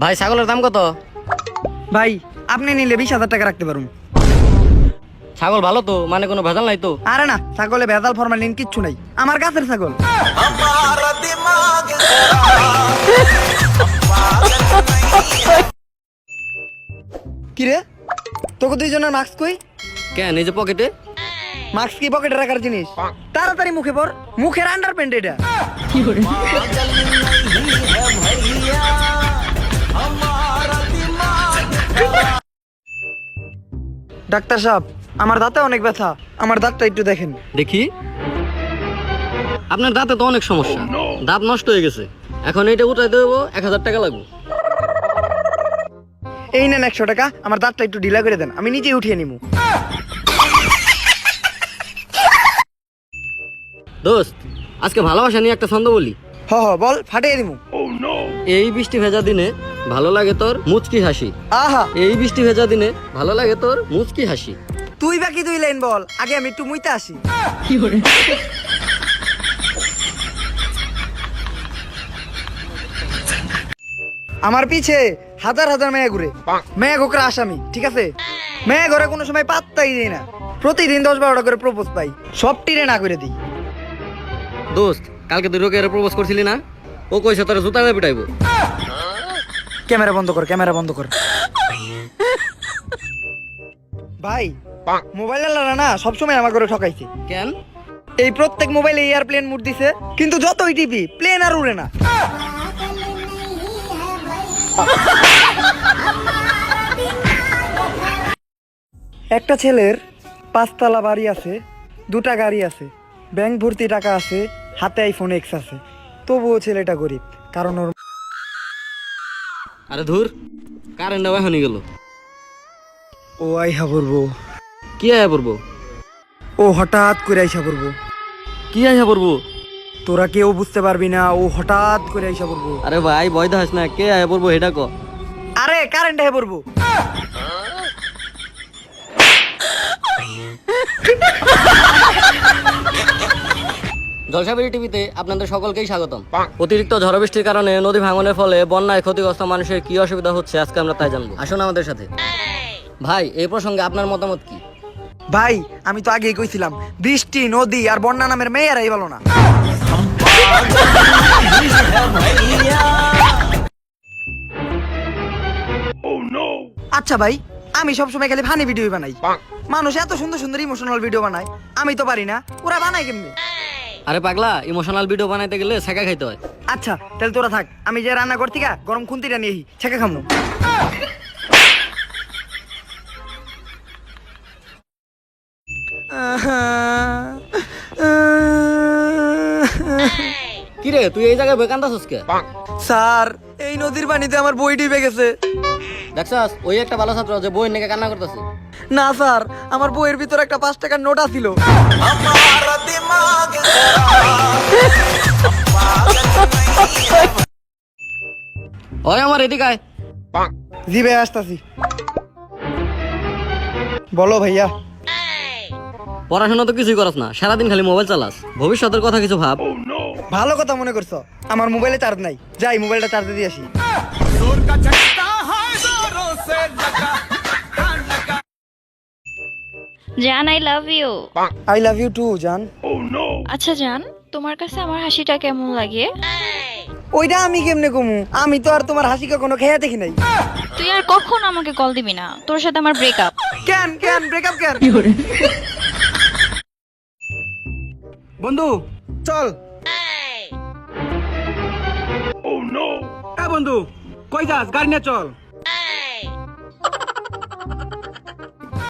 ভাই ছাগলের দাম কত? ভাই আপনি নিলে বিশ হাজার টাকা রাখতে পারুন। ছাগল ভালো তো মানে কোনো ভেজাল নাই তো? আরে না ছাগলে ভেজাল ফরমালিন কিচ্ছু নাই। আমার গাছের ছাগল। কিরে তোকে দুইজনের মাস্ক কই? কেন এই যে পকেটে মাস্ক কি পকেটে রাখার জিনিস? তাড়াতাড়ি মুখে পর মুখের আন্ডার প্যান্ট এটা ডাক্তার সাহেব আমার দাঁতে অনেক ব্যথা। আমার দাঁতটা একটু দেখেন। দেখি। আপনার দাঁতে তো অনেক সমস্যা। দাঁত নষ্ট হয়ে গেছে। এখন এটা উঠাইতে দেবো এক হাজার টাকা লাগবে। এই নেন একশো টাকা আমার দাঁতটা একটু ঢিলা করে দেন আমি নিজেই উঠিয়ে নিবো দোস্ত আজকে ভালোবাসা নিয়ে একটা ছন্দ বলি। হ হ বল ফাটিয়ে দিমু। এই বৃষ্টি ভেজা দিনে ভালো লাগে তোর মুচকি হাসি। আহা। এই বৃষ্টি ভেজা দিনে ভালো লাগে তোর মুচকি হাসি। তুই বাকি দুই লাইন বল আগে আমি একটু মুইতে আসি। আমার পিছে হাজার হাজার মেয়ে ঘুরে। মেয়ে ঘোকরা আসামি ঠিক আছে? মেয়ে ঘরে কোনো সময় পাত্তাই দেয় না। প্রতিদিন দশ বারোটা করে প্রপোজ পাই। সব টিরে না করে দিই। দোস্ত কালকে তুই রোকে প্রপোজ করছিলি না? ও কইছে তোর জুতা দিয়ে পিটাইবো। ক্যামেরা বন্ধ কর ক্যামেরা বন্ধ কর। ভাই মোবাইল আলারা না সবসময় আমার করে ঠকাইছে। কেন? এই প্রত্যেক মোবাইলে এয়ারপ্লেন মুড দিছে কিন্তু যতই টিপি প্লেন আর উড়ে না। একটা ছেলের পাঁচতলা বাড়ি আছে দুটা গাড়ি আছে ব্যাংক ভর্তি টাকা আছে হাতে আইফোন এক্স আছে। তবুও ছেলেটা গরিব কারণ ওর আরে ধুর কারেন্ট এখনই গেল। ও আইহা পড়ব। কি আয়া পড়ব? ও হঠাৎ করে আইসা পড়ব। কি আয়া পড়ব? তোরা কেউ বুঝতে পারবি না ও হঠাৎ করে আইসা পড়ব। আরে ভাই ভয় দাস না কে আয়া পড়ব এটা ক। আরে কারেন্ট হয়ে পড়ব। জলসাবাড়ি টিভিতে আপনাদের সকলকেই স্বাগতম। অতিরিক্ত ঝড় বৃষ্টির কারণে নদী ভাঙনের ফলে বন্যায় ক্ষতিগ্রস্ত মানুষের কি অসুবিধা হচ্ছে আজকে আমরা তাই জানব। আসুন আমাদের সাথে। ভাই এই প্রসঙ্গে আপনার মতামত কি? ভাই আমি তো আগেই কইছিলাম বৃষ্টি নদী আর বন্যা নামের মেয়েরাই ভালো না। আচ্ছা ভাই আমি সবসময় খালি ফানি ভিডিও বানাই। মানুষ এত সুন্দর সুন্দর ইমোশনাল ভিডিও বানায় আমি তো পারি না ওরা বানায় কেমনি? আরে পাগলা ইমোশনাল ভিডিও বানাইতে গেলে ছেঁকা খাইতে হয়। আচ্ছা তাহলে তোরা থাক আমি যে রান্না করতি গা গরম খুন্তিটা নিয়ে ছেঁকে খামু। কি রে তুই এই জায়গায় বেকান্ত কে? স্যার এই নদীর পানিতে আমার বই ডুবে গেছে। দেখছাস? ওই একটা ভালো ছাত্র যে বই নেকে কান্না করতেছে। না স্যার আমার বইয়ের ভিতরে একটা পাঁচ টাকার নোট আছিল। ওই আমার এদিকে আয়। জি ভাই আসতাছি। বলো ভাইয়া। পড়াশোনা তো কিছুই করস না সারাদিন খালি মোবাইল চালাস। ভবিষ্যতের কথা কিছু ভাব। ভালো কথা মনে করছ আমার মোবাইলে চার্জ নাই। যাই মোবাইলটা চার্জে দিয়ে আসি। জান I love you I love you too জান। আচ্ছা জান তোমার কাছে আমার হাসিটা কেমন লাগে? ওইটা আমি কেমনে কমু? আমি তো আর তোমার হাসি কখনো খেয়ে দেখি নাই। তুই আর কখন আমাকে কল দিবি না? তোর সাথে আমার ব্রেকআপ কেন কেন ব্রেকআপ কেন? বন্ধু চল। এ বন্ধু কই যাস? গাড়ি নিয়ে চল।